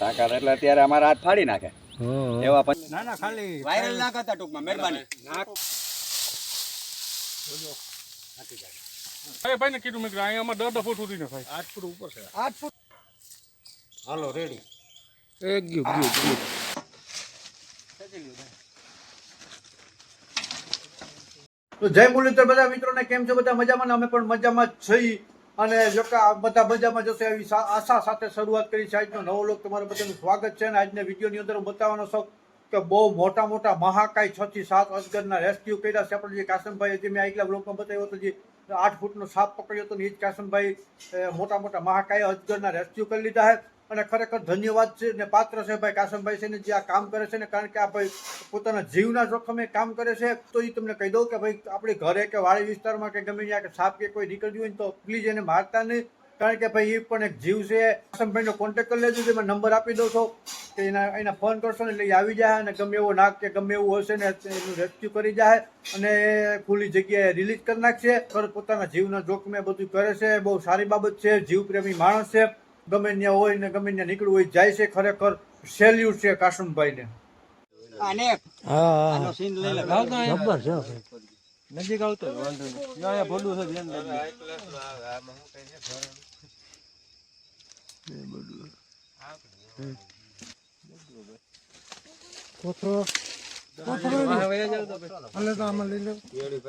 તાકાત એટલે અત્યારે અમારા હાથ ફાડી નાખે. એવા પણ ના ના ખાલી વાયરલ ના કરતા ટૂંકમાં મહેરબાની. ભાઈ ભાઈને કીધું મેં અહીંયા અમારે દસ દસ ફૂટ સુધી ને ભાઈ. આઠ ફૂટ ઉપર છે. આઠ ફૂટ. હાલો રેડી એક ગયું ગયું ગયું. તો જય મુરલીધર બધા મિત્રોને કેમ છો? બધા મજામાં અમે પણ મજામાં છીએ. અને જો કે બધા મજામાં જશે એવી આશા સાથે શરૂઆત કરી છે. આજનો નવો લોક તમારા બધાનું સ્વાગત છે અને આજના વિડીયોની અંદર હું બતાવવાનો શોખ કે બહુ મોટા મોટા મહાકાય છ થી સાત અજગરના રેસ્ક્યુ કર્યા છે. આપણે જે કાસમભાઈ જે મેં આગલા બ્લોકમાં બતાવ્યો હતો, જે આઠ ફૂટનો સાપ પકડ્યો હતો ને એ જ કાસમભાઈ મોટા મોટા મહાકાય અજગરના રેસ્ક્યુ કરી લીધા છે. અને ખરેખર ધન્યવાદ છે ને પાત્ર છે ભાઈ કાસમભાઈ છે ને જે આ કામ કરે છે ને, કારણ કે આ ભાઈ પોતાના જીવના જોખમે કામ કરે છે. તો એ તમને કહી દઉં કે ભાઈ આપણે ઘરે કે વાડી વિસ્તારમાં કે ગમે ત્યાં કે સાપ કે કોઈ નીકળ્યું હોય તો પ્લીઝ એને મારતા નહીં. કારણ કે ભાઈ એ પણ એક જીવ છે. કાસમભાઈનો કોન્ટેક્ટ કરી લેજો, જેમાં નંબર આપી દઉં છો. કે એના એના ફોન કરશો ને એટલે આવી જાય અને ગમે એવો નાક કે ગમે એવું હશે ને એનું રેસ્ક્યુ કરી જાય અને ખુલ્લી જગ્યાએ રિલીઝ કરી નાખશે. પોતાના જીવના જોખમે બધું કરે છે. બહુ સારી બાબત છે. જીવ પ્રેમી માણસ છે. ગમે ત્યાં હોય ને ગમે ત્યાં નીકળવું હોય જાય છે ખરેખર સેલ્યુટ છે કાસમભાઈને આને આનો સીન લઈ લે. જબ્બર છે નજીક આવતો વાંધો નહીં. અહીંયા ભોડું છે ધ્યાન રાખજો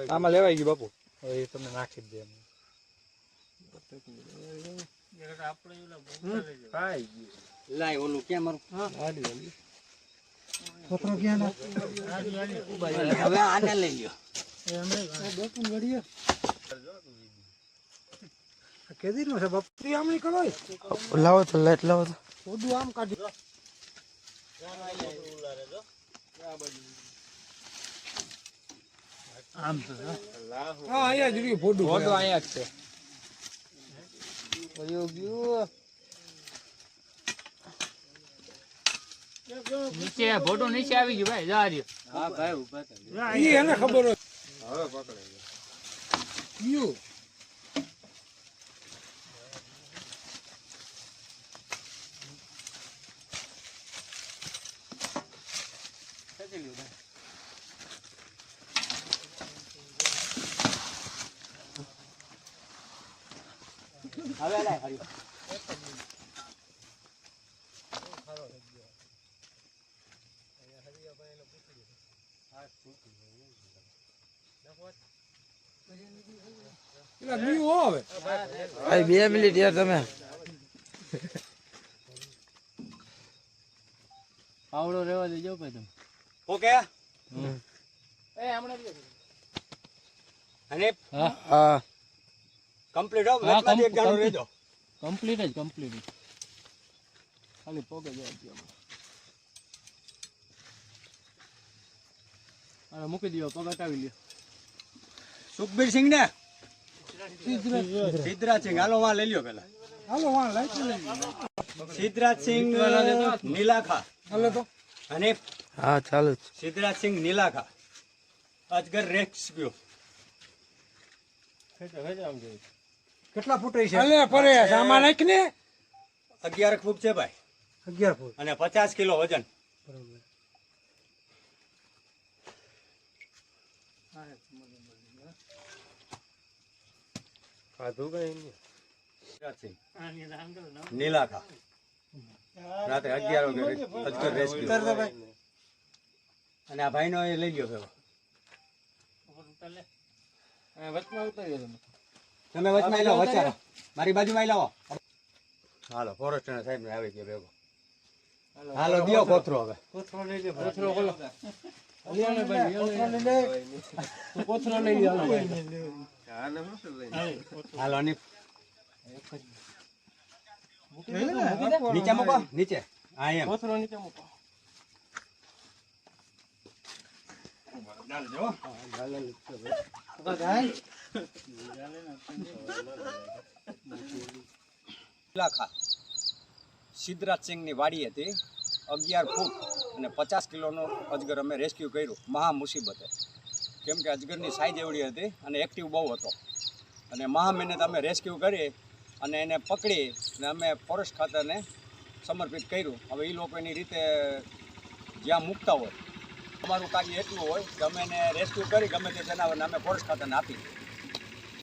આમાં લેવાય ગયું બાપુ. હવે એ તમને નાખી જ દે એમ. લાય ઓલું ક્યાં મારું? આડી આડી. હવે આને લઈ લ્યો. કેદીનો છે બાપુ આમ નહીં કરો લાવો તો લાઈટ લાવો તો. બધું આમ કાઢી. આમ તો હા. અહીંયા જ રહ્યું ફોટો ભોડું અહીંયા જ છે. વયો ગયો નીચે ફોટો નીચે આવી ગયો ભાઈ જા રહ્યો. હા ભાઈ ઊભા થા. ઈ એને ખબર હોય. ગયું. હવે લાય હરી હો બે મિનિટ યાર તમે. પાવડો રેવા દેજો ભાઈ તમે. ઓકે? અને હા. કમ્પ્લીટ હો વચમાંથી એક જાણો રહેજો. કમ્પ્લીટ જ કમ્પ્લીટ ખાલી પગ જ અને મૂકી દો પગ હટાવી લ્યો. સુખબીર સિંહ ને? સિદ્ધરાજ સિંહ. હાલો વાં લઈ લ્યો પેલા હાલો વાં લઈ સિદ્ધરાજ સિંહ નીલાખા. હાલો તો. અને હા ચાલુ સિદ્ધરાજ સિંહ નીલાખા. અજગર રેસ્ક્યુ કેટલા ફૂટ છે? અલે પરે સામાન નાખ ને. અગિયાર ફૂટ છે ભાઈ. અગિયાર ફૂટ. અને પચાસ કિલો વજન. સિદ્ધરાજ સિંહ. નીલાખા. રાત્રે અગિયાર વાગે રેસ્ક્યુ અને આ ભાઈનો એ લઈ ગયો વચમાં ઉતારી ગયો તમે. વચમાં લાવો વચ્ચે મારી બાજુમાં લાવો હાલો ફોરેસ્ટ સાહેબ ને આવી ગયો ભેગો. હાલો દિયો કોથરો હવે. કોથરો કોથરો લઈ લે હાલો ભાઈ. નીચે મૂકો નીચે. હા એમ. કોથરો નીચે મૂકો. લાખા સિદ્ધરાજસિંહની વાડી હતી અગિયાર ફૂટ અને પચાસ કિલોનો અજગર અમે રેસ્ક્યુ કર્યું. મહા મુસીબતે. કેમ કે અજગરની સાઈઝ એવડી હતી અને એક્ટિવ બહુ હતો. અને મહા મહેનત અમે રેસ્ક્યુ કરી અને એને પકડી અને અમે ફોરેસ્ટ ખાતાને સમર્પિત કર્યું. હવે એ લોકો એની રીતે જ્યાં મૂકતા હોય. અમારું કાર્ય એટલું હોય કે અમે એને રેસ્ક્યુ કરી ગમે તે જનાવરને અમે ફોરેસ્ટ ખાતાને આપી.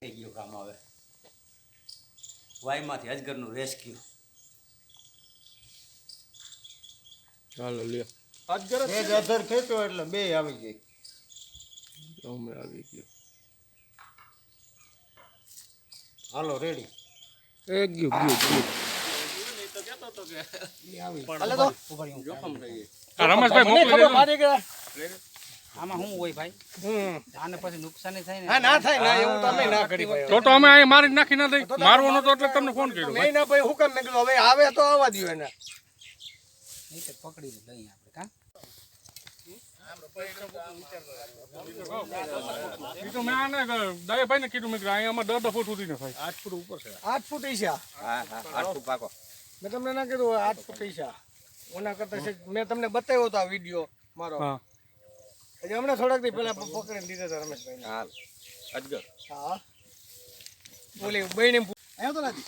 થઈ ગયું કામ આવે વાયમાંથી અજગરનું રેસ્ક્યુ ચાલો લ્યો. અજગર એક અધર ખેંચો એટલે બે આવી ગઈ. અમે આવી ગયો. હાલો રેડી એક ગયું ગયો ગયો. રમેશભાઈ મોકલી. આમાં શું હોય ભાઈ? આને પછી નુકસાન થાય ને? ના થાય ના એવું તમે ના કરી ભાઈ તો તો અમે અહીં મારી નાખી ના દઈ. મારવો તો એટલે તમને ફોન કર્યો. નહીં ના ભાઈ હુકમ મેં કીધું હવે આવે તો આવવા દો એને. નહીં તો પકડી લઈએ આપણે કા? મેં આને દયાભાઈ ને કીધું મેં કીધું અહીંયા અમારે દસ દસ ફૂટ સુધી ન થાય. આઠ ફૂટ ઉપર છે. આઠ ફૂટ છે? હા હા આટલું પાકો. મેં તમને ના કીધું આઠ ફૂટ છે. ઓના કરતા મેં તમને બતાવ્યો હતો આ વીડિયો મારો. હા. હજી હમણાં થોડાક દી પેલા પકડીને દીધા હતા રમેશભાઈ હાલ. અજગર હા. બોલે બહેને આવ્યો તો નથી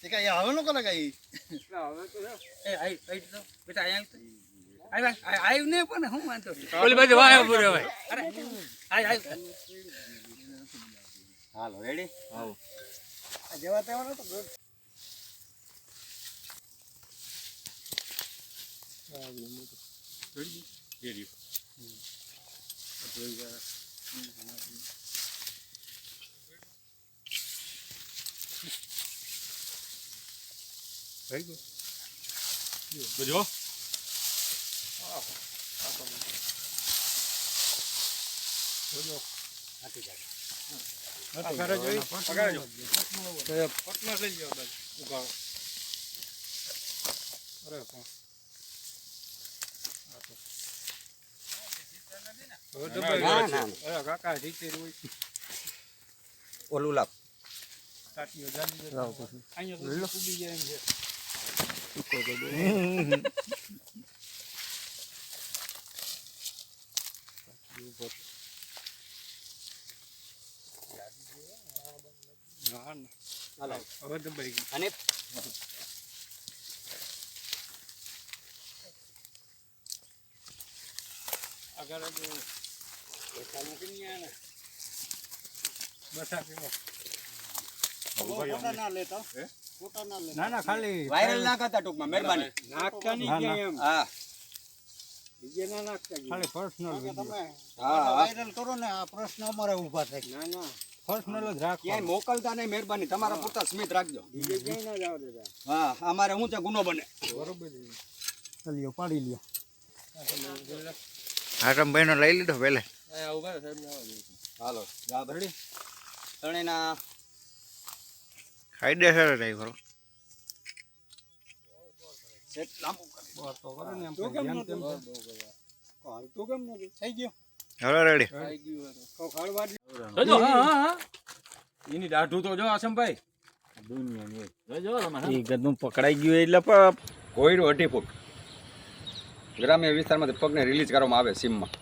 તે કઈ હવે નો કરે કઈ? એ આઈ આઈ તો. બેટા આવ્યું આવ્યું ને પણ હું વાંધો ઓલી બાજુ વાય પૂરે ભાઈ. અરે આઈ આઈ. હાલો રેડી જેવા તેવા તો જો પટના લઈ જાવ બાજુ ઉગાડો અરે પણ હવે દબાઈ ના, ગયો ના, છે. અરે કાકા જીતી રહ્યું ઓલું લાવ કાટીઓ જાડી જાય. અહીંયા તો ઉડી જાય એમ છે. ના, ના. હવે દબાઈ ગયું અને આગળ ના ના ખાલી વાયરલ ના કરતા ટૂંકમાં મહેરબાની. નાખતા નહીં એમ. હા. ખાલી પર્સનલ હા હા. કરો ને આ પ્રશ્ન અમારે ઊભા થાય. ના ના. પર્સનલ જ રાખો ક્યાંય મોકલતા નહીં મહેરબાની. તમારા પૂરતા સ્મિત રાખજો. હા અમારે હું છે ગુનો બને. બરોબર પાડી લ્યો. આટમ ભાઈ લઈ લીધો પેલે હાલો જા ભરડી ત્રણેયના કાયદેસર જ આવ્યો સેટ લાંબુ કરી તો કરો ને એમ કઈ જેમ તેમ તું કેમ નથી થઈ ગયો? હવે. રેડી એની દાઢું તો જો આસમભાઈ. ગદનું પકડાઈ ગયું એટલે પ- કોયરું અઢી ફૂટ. ગ્રામ્ય વિસ્તારમાંથી પગને રિલીઝ કરવામાં આવે સીમમાં.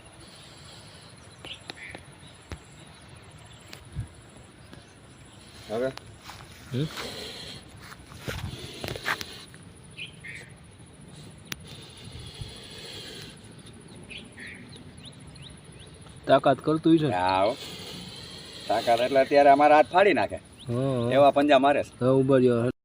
હવે? તાકાત કરતું છે. આવો તાકાત એટલે અત્યારે અમારા હાથ ફાડી નાખે. એવા પંજા મારે છે.